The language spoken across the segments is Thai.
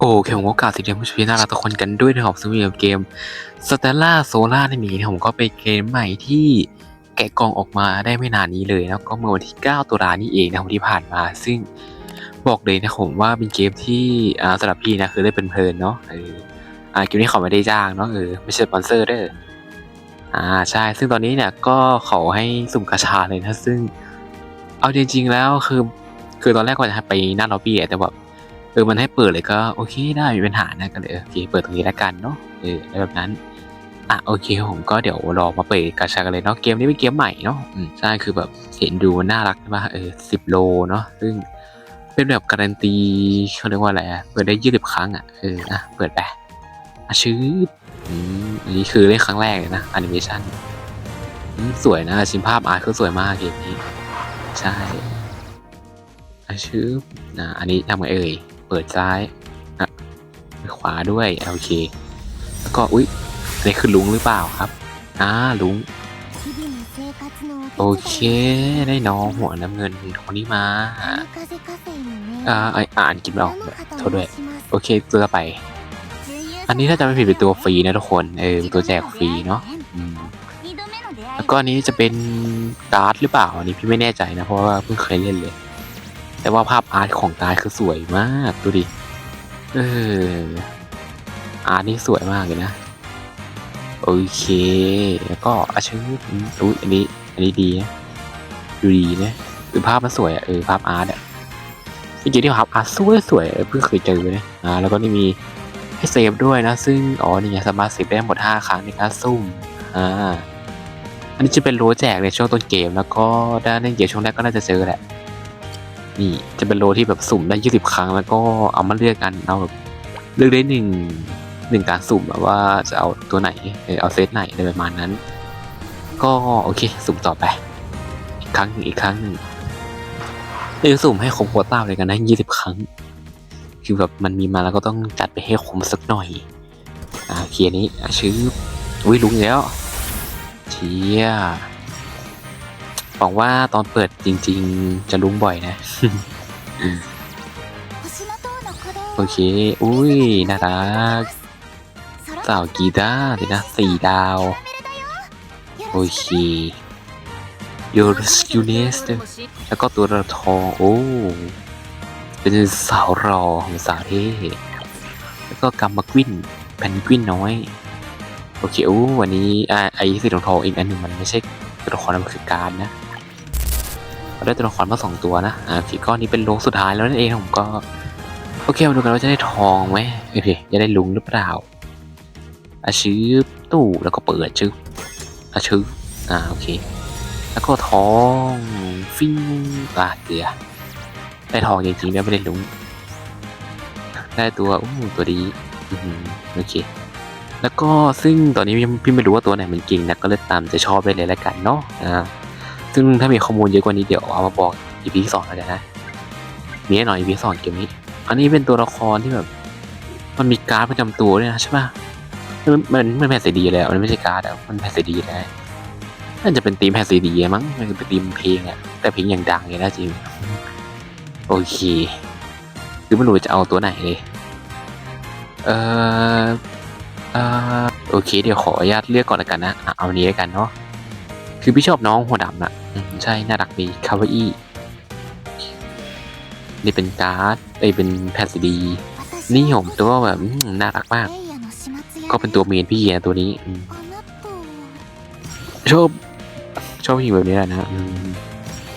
โอเคผมก็กล่าวสิเดียผู้ชมน่ารักทุกคนกันด้วยนะครับสำหรับเกม Stella Solar นั่นเนะครับผมก็เป็นเกมใหม่ที่แกะกล่องออกมาได้ไม่นานนี้เลยแล้วก็เมื่อวันที่ 9 ตุลานี่เองนะครับที่ผ่านมา ซึ่งบอกเลยนะผมว่าเป็นเกมที่อ่าสำหรับพี่นะคือได้เป็นเพลินเนาะเอออ่าเกมนี้เขาไม่ได้จ้างเนาะเออไม่ใช่สปอนเซอร์เด้ออ่าใช่ซึ่งตอนนี้เนี่ยก็เขาให้สุ่มกระชาเลยนะซึ่งเอาจริงๆแล้วคือคือตอนแรกก็จะไปหน้าล็อบบี้อะแต่แบบ ออมันให้เปิดเลยก็โอเคได้ไม่มีปัญหานะก็เลยโอเคเปิดตรงนี้แล้วกันเนาะเอออะไรแบบนั้นอะโอเคผมก็เดี๋ยวรอมาเปิดกาชากันเลยเนาะเกมนี้เป็นเกมใหม่เนาะอืมใช่คือแบบเห็นดูน่ารักใช่ป่ะเออสิบโลเนาะซึ่งเป็นแบบการันตีเขาเรียกว่าอะไรอะเปิดได้ยี่สิบครั้งอะเอออะเปิดไปอะชื่ออืมอันนี้คือเล่นครั้งแรกเลยนะแอนิเมชันอืมสวยนะชิมภาพอาร์ตคือสวยมากเกมนี้ ใช่อะชื่อนะอันนี้ทำไงเอ่ย เปิดซ้ายอะขวาด้วยโอเค แล้วก็อุ๊ยอันนี่คือลุงหรือเปล่าครับอ่าลุง โอเค ได้น้องหัวน้ำเงินคนนี้มาอ่าไออ่านกินไม่ออกโทษด้วย โอเคตัวต่อไป อันนี้ถ้าจะไม่ผิดเป็นตัวฟรีนะทุกคนเออตัวแจกฟรีเนาะแล้วก็อันนี้จะเป็นการ์ดหรือเปล่าอันนี้พี่ไม่แน่ใจนะเพราะว่าเพิ่งเคยเล่นเลย แต่ว่าภาพอาร์ตของการ์ดคือสวยมากดูดิ เออ อาร์ตนี่สวยมากเลยนะ โอเค แล้วก็อาชื่ออุ้ยอันนี้ อันนี้ดีนะดูดีนะคือภาพมันสวยอะเออภาพอาร์ตอะจริงๆที่ภาพอาร์ตสวยสวยเพิ่งเคยเจอนะอ่าแล้วก็นี่มีให้เซฟด้วยนะ ซึ่งอ๋อนี่ไงสามารถเซฟได้หมด 5 ครั้งในการซุ่มอ่าอันนี้จะเป็นโลแจกในช่วงต้นเกมแล้วก็ได้านในเกมช่วงแรกก็น่าจะเจอแหละ นี่จะเป็นโลที่แบบสุ่มได้ยี่สิบครั้ง แล้วก็เอามาเลือกกันเอาแบบเลือกได้หนึ่งหนึ่งการสุ่มแบบว่าจะเอาตัวไหนเออเอาเซตไหนอะไรประมาณนั้น ก็โอเค สุ่มต่อไป อีกครั้งหนึ่งอีกครั้งหนึ่งเออสุ่มให้ครบโควต้าเลยกันนะยี่สิบครั้ง คือแบบมันมีมาแล้วก็ต้องจัดไปให้คมสักหน่อย อ่าเคียนี้อะชื่ออุ้ยลุงแล้วเชีย หวังว่าตอนเปิดจริง ๆ จะลุ้งบ่อยนะ โอเค อุ้ย น่ารักสาวกีตาร์เลยนะสี่ดาว โอเคยูรสยูเนสแล้วก็ตัวระทอง โอ้ เป็นสาวรอของสาวเท่แล้วก็กัมมากวินแพนกวินน้อย โอเคอู้วันนี้อ่าไอ้สีทองทองๆอีกอันหนึ่งมันไม่ใช่ตัวละครมันคือการดนะ เราได้ตัวละครมาสองตัวนะ อ่าโอเคก็นี่เป็นโลสุดท้ายแล้วนั่นเองผมก็ โอเคมาดูกันว่าจะได้ทองไหมโอเคจะได้ลุงหรือเปล่าอาชื่อตู้แล้วก็เปิดชื่ออาชื่ออ่าโอเค แล้วก็ทองฟิ้งอ่าเกลือได้ทองจริงๆแล้วไม่ได้ลุงได้ตัวอู้ตัวดีอือหือโอเค แล้วก็ซึ่งตอนนี้พี่พี่ไม่รู้ว่าตัวไหนมันเก่งนะก็เลยตามจะชอบได้เลยละกันเนาะอ่า ซึ่งถ้ามีข้อมูลเยอะกว่านี้เดี๋ยวเอามาบอก EP สองแล้วกันนะ มีแน่นอน EP สองเกมนี้ อันนี้เป็นตัวละครที่แบบ มันมีการ์ดประจำตัวด้วยนะใช่ปะมันมันมันแผ่นซีดีเลยอะมันไม่ใช่การ์ดอะมันแผ่นซีดีเลยน่าจะเป็นธีมแผ่นซีดีมั้งมันเป็นธีมเพลงอะแต่เพลงอย่างดังเลยนะจริงโอเคคือไม่รู้จะเอาตัวไหนเลยเออเอ่อโอเค เดี๋ยวขออนุญาตเลือกก่อนละกันนะอะเอาอันนี้แล้วกันเนาะ คือพี่ชอบน้องหัวดำนะใช่ น่ารักดีคาวาอี้นี่เป็นการ์ดเอ้เป็นแผ่นซีดี นี่ผมตัวแบบน่ารักมาก ก็เป็นตัวเมนพี่นะตัวนี้ ชอบ ชอบผู้หญิงแบบนี้แหละนะ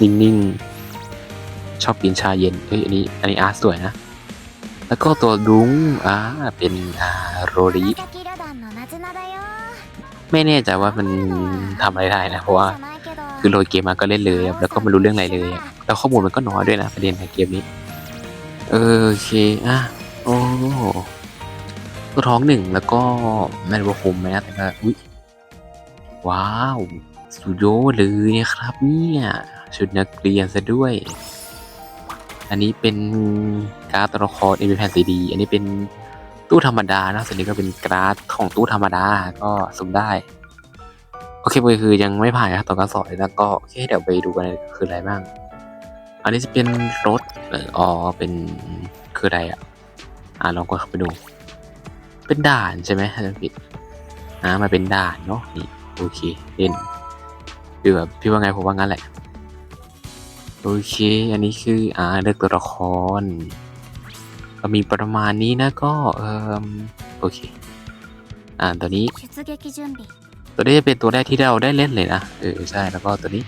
นิ่งๆ ชอบกินชาเย็น เฮ้ย อันนี้ อันนี้อาร์ตสวยนะ แล้วก็ตัวรุ้งอ่าเป็นอ่าโรริ ไม่แน่ใจว่ามันทำอะไรได้นะเพราะว่าคือโหลดเกมมาก็เล่นเลยอะแล้วก็ไม่รู้เรื่องอะไรเลยอะแล้วข้อมูลมันก็น้อยด้วยนะประเด็นในเกมนี้ เออโอเคอะโอ้ตัวท้องหนึ่งแล้วก็ไม่รู้ว่าคมไหมนะแต่ก็อุ้ยว้าวสุดยอดเลยนะครับเนี่ยชุดนักเรียนซะด้วย อันนี้เป็นการ์ดตัวละครเอ็มแพนซีดี อันนี้เป็น ตู้ธรรมดานะส่วนนี้ก็เป็นกร์ดของตู้ธรรมดาก็สุ่มได้ โอเคก็คือยังไม่ผ่านครับตอนการสอนแล้วก็โอเคเดี๋ยวไปดูกันคืออะไรบ้าง อันนี้จะเป็นรถเอ่ออ๋อเป็นคืออะไรอะอ่าลองกดเข้าไปดู เป็นด่านใช่ไหมถ้าจำไม่ผิดอ่ามาเป็นด่านเนาะนี่โอเคเล่นคือแบบพี่ว่าไงผมว่างั้นแหละ โอเค อันนี้คืออ่าเลือกตัวละคร ก็มีประมาณนี้นะก็อโอเค อ่าตัวนี้ ตัวนี้จะเป็นตัวแรกที่เราได้เล่นเลยนะเออใช่แล้วก็ตัวนี้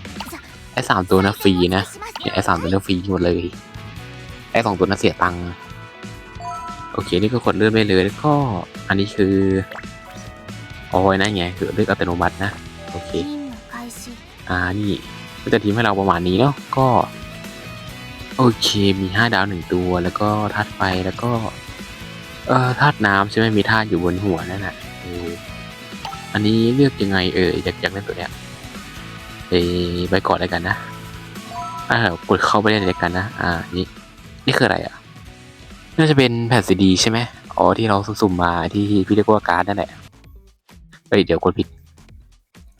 ไอ้สามตัวนะฟรีนะไอ้สามตัวนะฟรีหมดเลยไอ้สองตัวนะเสียตังค์โอเคนี่ก็กดเลื่อนไปเลยแล้วก็อันนี้คือโอ้ยนะไงคือเลือกอัตโนมัตินะโอเคอ่านี่ก็จะทีมให้เราประมาณนี้เนาะก็ โอเคมีห้าดาวหนึ่งตัว แล้วก็ธาตุไฟแล้วก็ เอ่อธาตุน้ำใช่ไหมมีธาตุอยู่บนหัวนั่นน่ะอออันนี้เลือกยังไงเอออยากอยากเล่นตัวเนี้ยเออไปก่อนเลยกันนะอ่ากดเข้าไปเล่นเลยกันนะอ่านี่นี่คืออะไรอะน่าจะเป็นแผ่นซีดีใช่ไหมอ๋อที่เราสุ่มมาที่พี่เรียกว่าการ์ดนั่นแหละเอ้ยเดี๋ยวกดผิด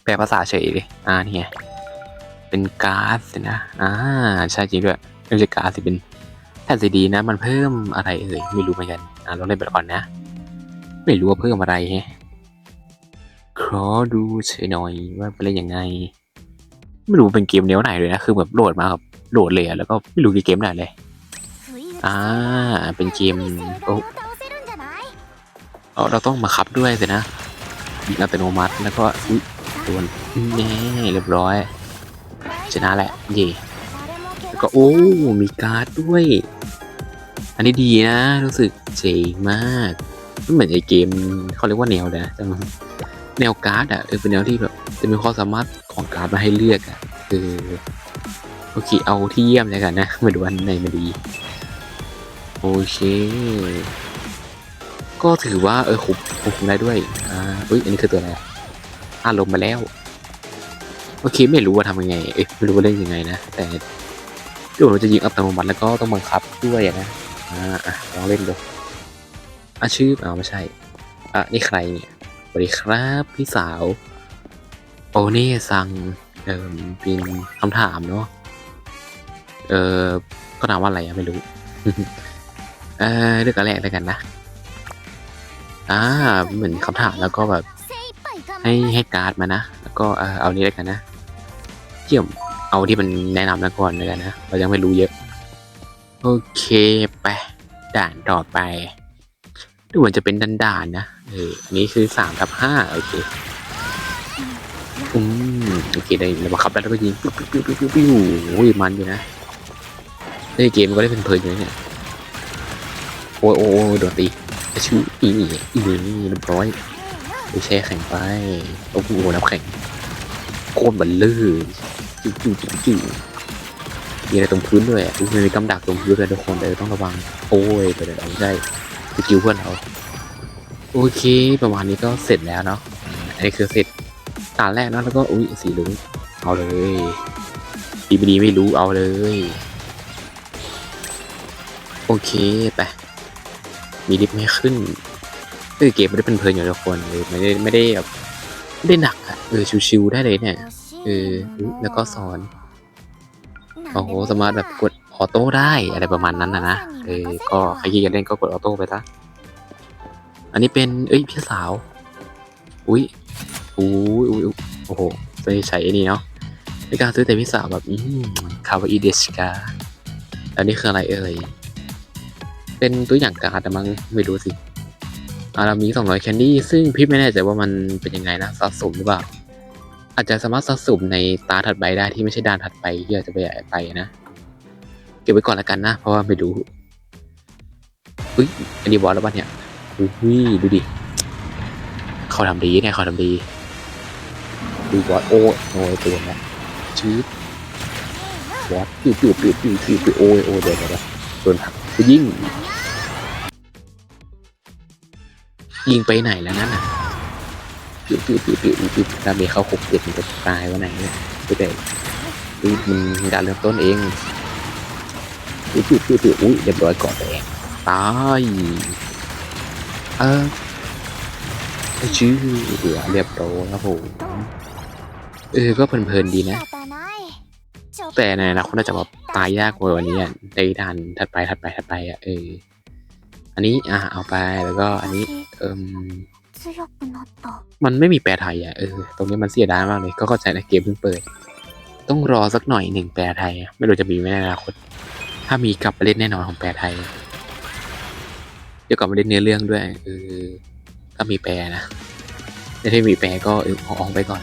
แปลภาษาเฉยเลยอ่านี่ไงเป็นการ์ดสินะอ่าใช่จริงด้วย นาฬิกาสิเป็นแผ่นซีดีนะ มันเพิ่มอะไรเอ่ยไม่รู้เหมือนกัน อ่าลองเล่นไปก่อนนะ ไม่รู้ว่าเพิ่มอะไรฮะขอดูเฉยหน่อยว่าเป็นยังไง ไม่รู้เป็นเกมแนวไหนเลยนะ คือแบบโหลดมาครับโหลดเลยแล้วก็ไม่รู้กี่เกมไหนเลย อ่า เป็นเกมโอ้เราต้องมาคับด้วยสินะบินอัตโนมัติแล้วก็อุ้ยโดนแน่เรียบร้อย ชนะแหละเย่ ก็โอ้ มีการ์ดด้วย อันนี้ดีนะ รู้สึกเจ๋งมากมันเหมือนไอเกมเขาเรียกว่าแนวนะแนแนวการ์ดอะเออเป็นแนวที่แบบ จะมีความสามารถของการ์ดมาให้เลือกอะเออโอเคเอาที่เยี่ยมเลยกันนะมาดูอันไหนมาดี โอเค ก็ถือว่าเออคุมควบคุมได้ด้วย อ่าอุ้ยอันนี้คือตัวอะไรอ่าลงมาแล้ว โอเคไม่รู้ว่าทำยังไง เอ๊ะไม่รู้ว่าเล่นยังไงนะ แต่ ที่ผมือนจะยิงอัตโนมัติแล้วก็ต้องบังคับด้วยนะอ่าลองเล่นดูอะชื่อเอาไม่ใช่อะนี่ใครเนี่ยสวัสดีครับพี่สาวโอ้นี่สั่งเออเป็นคำถามเนาะเออก็ถามว่าอะไรอะไม่รู้เออเลือกอะไรกแล้วกันนะอ่าเหมือนคำถามแล้วก็แบบให้ให้การ์ดมานะ แล้วก็เอานี้แล้วกันนะเกี่ยม เอาที่มันแนะนำแล้วก่อนเลยกันนะ เรายังไม่รู้เยอะ โอเคไป ด่านต่อไป ดูเหมือนจะเป็นดันด่านๆนะเอออันนี้คือสามทับห้าโอเค อืมโอเคได้เราบังคับแล้วก็ยิงปิ๊วปิ๊วปิ๊วปิ๊วปิ๊วปิ๊วโอ้ยมันอยู่นะในเกมมันก็ได้เป็นเพลินอยู่นะเนี่ยโอ้ยโอ้ยโอ้ยโดนตีไอ้ชื่ออีนี่อีนี่เรียบร้อยไปแช่แข็งไปโอ้โหน้ำแข็งโคตรบันลื่น จิ้วจิ้วจิ้วจิ้วมีอะไรตรงพื้นด้วยอะมันมีกำดักตรงพื้นเลยทุกคนเดี๋ยต้องระวัง โอ้ยไปเดี๋ยวไม่ใช่สกิลเพื่อนเราโอเคประมาณนี้ก็เสร็จแล้วเนาะอันนี้คือเสร็จตาแรกเนอะแล้วก็อุ้ยสีเหลุงเอาเลยดีไม่ดีไม่รู้เอาเลย โอเคไปมีลิฟต์ไม่ขึ้นคือเกมไม่ได้เป็นเพลินอยู่ทุกคนเลยไม่ได้ไม่ได้แบบไม่ได้หนักอะเออชิวๆได้เลยเนี่ย เอออุ๊ยแล้วก็สอน โอ้โห สามารถแบบกดออโต้ได้อะไรประมาณนั้นนะนะ เออ ก็ใครที่จะเล่นก็กดออโต้ไปซะ อันนี้เป็น เอ้ย พี่สาว อุ้ยอุ้ยอุ้ยอุ๊ยโอ้โหไปใช้ไอ้นี่เนาะในการซื้อแต่พี่สาวแบบอืมคาวาอิเดชกาอันนี้คืออะไรเอ่ย เป็นตัวอย่างการ์ดแต่มั้งไม่รู้สิอ่าเรามี200แคนดี้ ซึ่งพี่ไม่แน่ใจว่ามันเป็นยังไงนะสะสมหรือเปล่า อาจจะสามารถสะสมในตาถัดไปได้ที่ไม่ใช่ด้านถัดไปที่อาจจะไปไปนะ เก็บไว้ก่อนล้วกันนะ เพราะว่าไม่รู้อุ้ยอันนี้บอสแล้วป่ะเนี่ยอุ้ยดูดิเขาทำดีเนี่ยเขาทำดี ดูบอสโอ้ยโอ้ยตัวนี้ชืดบอสปิวปิวปิวปิวปิวปิวโอ้ยโอ้ยเดี๋ยวเดี๋ยวเดี๋ยวโดนผักยิงยิงไปไหนแล้วนั่นน่ะ ปิปิปิปิปิดามีเข้าหกเจ็ดมันจะตายวันไหนเนี่ยไม่ได้มันการเริ่มต้นเองปิปิปิปิอุ้ยเรียบร้อยก่อนเองตายเออชื่อเหลือเรียบร้อยครับผมเออก็เพลินเพลินดีนะ แต่ในอนาคตน่าจะแบบตายยากกว่าวันนี้อในด่านถัดไปถัดไปถัดไปอะเอออันนี้อะเอาไปแล้วก็อันนี้เอิม 強くなった มันไม่มีแปลไทยอ่ะเออตรงนี้มันเสียดายมากเลย ก็เข้าใจนะเกมเพิ่งเปิด ต้องรอสักหน่อยหนึ่งแปลไทยอะไม่รู้จะมีไหมในอนาคต ถ้ามีกลับมาเล่นแน่นอนของแปลไทย เดี๋ยวกลับมาเล่นเนื้อเรื่องด้วยเออถ้ามีแปลนะไม่ได้มีแปลก็เออเอาออกไปก่อน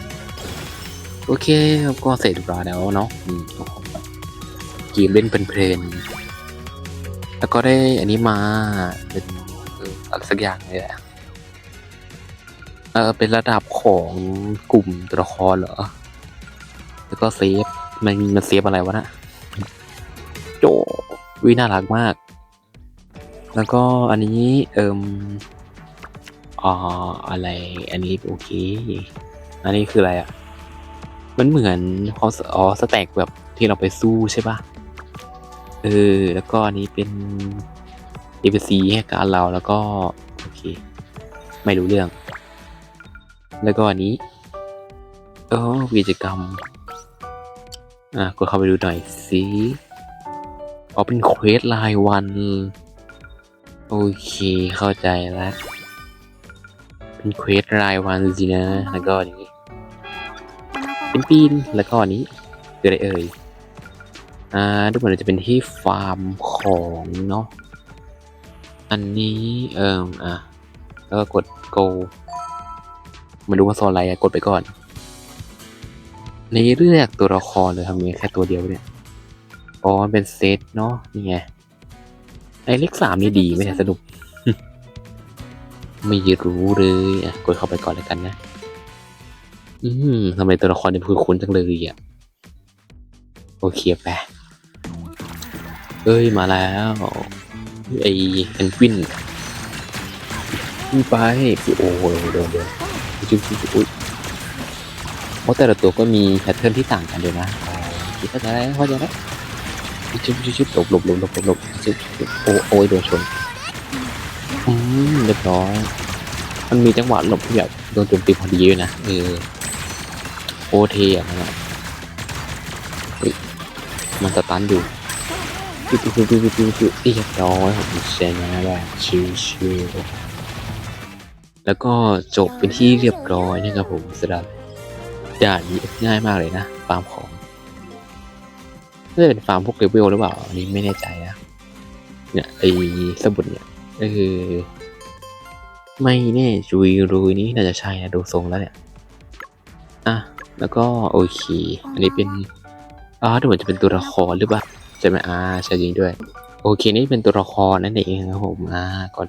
โอเคครับก็เสร็จเรียบร้อยแล้วเนาะอืมเกมเล่นเพลินๆแล้วก็ได้อันนี้มาเป็นเอออะไรสักอย่างเลยแหละ เออเป็นระดับของกลุ่มตัวละครเหรอ แล้วก็เซฟ มันมันเซฟอะไรวะนะโจวิน่ารักมาก แล้วก็อันนี้เอิมออะไร อันนี้โอเค อันนี้คืออะไรอะ มันเหมือนพออ๋อสแต็กแบบที่เราไปสู้ใช่ปะเออ แล้วก็อันนี้เป็น a อ c ให้การเราแล้วก็ โอเค ไม่รู้เรื่อง แล้วก็อันนี้เออกิจกรรม อะกดเข้าไปดูหน่อยสิอ๋อเป็นเควสรายวัน โอเคเข้าใจแล้วเป็นเควสรายวันสินะ แล้วก็อย่างนี้ เป็นปีน แล้วก็อันนี้คืออะไรเอ่ย อ่าดูเหมือนจะเป็นที่ฟาร์มของเนาะ อันนี้เอ่มอะ แล้วก็กด go มาดูว่าโซนอะไรอะกดไปก่อนในเลือกตัวละครเลยทำไงแค่ตัวเดียวเนี่ยอ๋อมันเป็นเซตเนาะนี่ไงไอ้เลขสามนี่ดีไหมเนี่ยสนุกไม่รู้เลยอะกดเข้าไปก่อนเลยกันนะ อืมทำไมตัวละครเนี่ยคุ้นๆจังเลยอะโอเคไปเอ้ยมาแล้วไอ้เพนกวินขึ้นไปโอ้โหเดินเดิน จุ๊บจุ๊บจุ๊บอุ้ยเพราะแต่ละตัวก็มีแพทเทิร์นที่ต่างกันด้วยนะคิดเข้าใจแล้วเข้าใจแล้วจุ๊บจุ๊บจุ๊บหลบหลบหลบหลบหลบหลบจุ๊บจุ๊บโอ้โอ้ยโดนชนอืมเรียบร้อยมันมีจังหวะหลบที่แบบโดนโจมตีพอดีด้วยนะเออโอเทอะนะมันสตันอยู่ปิ๊บปิ๊บปิ๊บปิ๊บปิ๊บเรียบร้อยผมชนะแบบชิวๆ แล้วก็จบเป็นที่เรียบร้อยนะครับผมสำหรับด่านนี้ง่ายมากเลยนะฟาร์มของน่าจะเป็นฟาร์มพวกเลเวลหรือเปล่าอันนี้ไม่แน่ใจนะเนี่ยไอ้สมุดเนี่ยก็คือ ไม่แน่จุยรุยนี่น่าจะใช่นะดูทรงแล้วเนี่ยอะแล้วก็โอเคอันนี้เป็นอ่าดูเหมือนจะเป็นตัวละครหรือเปล่าใช่ไหมอ่าใช่จริงด้วย โอเคนี่เป็นตัวละครนั่นเองครับผมอ่าก่อน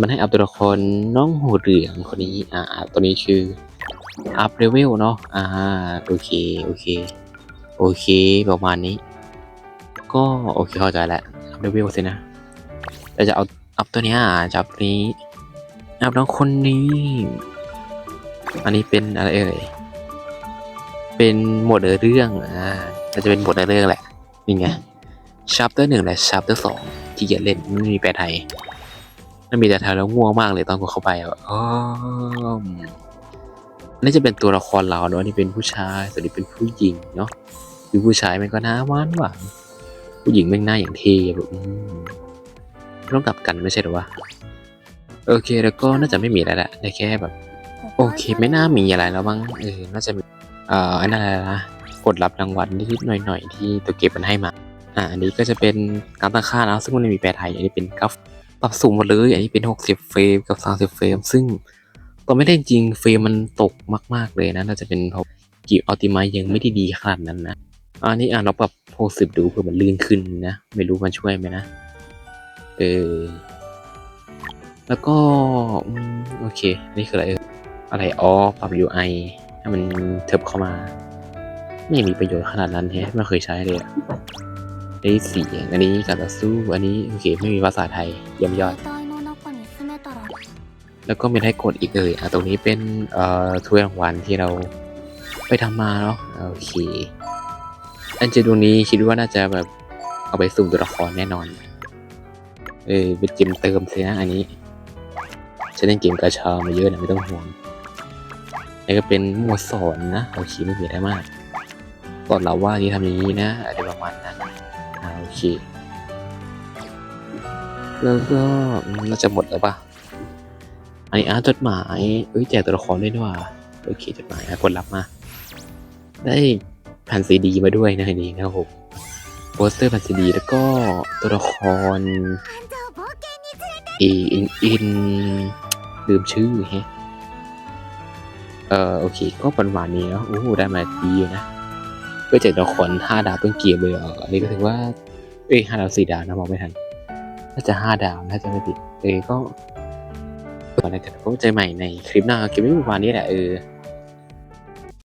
มันให้อัพตัวละครน้องหัวเหลืองคนนี้ อ่าตัวนี้คืออัพเลเวลเนาะ อ่า โอเค โอเค โอเค ประมาณนี้ ก็โอเคเข้าใจแล้วอัพเลเวลสินะแต่จะเอาอัพตัวเนี้ยจะอัพตัวนี้ อับน้องคนนี้ อันนี้เป็นอะไรเอ่ย เป็นหมดเนื้อเรื่อง อ่าน่าจะเป็นหมดเนื้อเรื่องแหละ นี่ไง chapter หนึ่งและ chapter สองที่เกียจเล่นไม่มีแปลไทย มันมีแต่ไทยแล้วง่วงมากเลยตอนกดเข้าไปอะอ๋อนี่จะเป็นตัวละครเราเนาะนี่เป็นผู้ชายส่วนนี้เป็นผู้หญิงเนาะคือผู้ชายมันก็น่าหวานหวานผู้หญิงแม่งหน้าอย่างเท่แบบอืมต้องกลับกันไม่ใช่หรอวะโอเคแล้วก็น่าจะไม่มีอะไรแหละได้แค่แบบ โอเค ไม่น่ามีอะไรแล้วมั้งเออน่าจะมีเอ่ออันนั้นอะไรนะกดรับรางวัลนิดๆหน่อยๆที่ตัวเก็บมันให้มา อ่าอันนี้ก็จะเป็นการตั้งค่านะซึ่งมันม่มีแปลไทยอันนี้เป็นกราฟ ปรับสูงหมดเลยอันนี้เป็น 60 เฟรมกับ 30 เฟรม ซึ่งตอนไม่ได้จริงเฟรมมันตกมาก ๆ เลยนะ น่าจะเป็นเพราะกีอัลติมายยังไม่ได้ดีขนาดนั้นนะ อันนี้อ่านเราปรับ 60 ดูเพื่อมันลื่นขึ้นนะ ไม่รู้มันช่วยไหมนะ เออ แล้วก็ โอเค นี่คืออะไร อะไร อ๋อ ปรับ UI ให้มันเทิบเข้ามา ไม่มีประโยชน์ขนาดนั้นแฮะไม่เคยใช้เลยอะ อเสียงอันนี้การต่อสู้อันนี้โอเคไม่มีภาษาไทยเยี่ยมยอด แล้วก็มีให้กดอีกเลยอะตรงนี้เป็นเอ่อถ้วยรางวัลที่เราไปทำมาเนาะโอเค อันเจตรงนี้คิดว่าน่าจะแบบเอาไปสุ่มตัวละครแน่นอน เออเป็นมเติมสินะอันนี้ฉันเล่นเกมกระชามาเยอะนะไม่ต้องห่วงนี่ก็เป็นหมวดสอนนะโอเคไม่มีอะไรมากสอนเราว่าที่ทำอย่างนี้นะอะไรประมาณนะ ค แล้วก็น่าจะหมดแล้วปะอันนี้อาร์ตจดหมายเอ้ยแจกตัวละครด้วยด้วยโอเคจดหมายกดรับมา ได้แผ่นซีดีมาด้วยนะนี่นะครับผมโปสเตอร์แผ่นซีดี แล้วก็ตัวละครอีอินอินลืมชื่อแฮะเออโอเค ก็ประมาณนี้นะโอ้ได้มาดีนะก็เจอตัวละครห้าดาวต้นเกียร์เลยเอออันนี้ก็ถือว่า เอ้ยห้าดาวสี่ดาวนะมองไม่ทันน่าจะห้าดาวน่าจะไม่ผิด เออก็ก่อนในกับพบใจใหม่ในคลิปหน้าคลิปนี้ประมาณนี้แหละเออ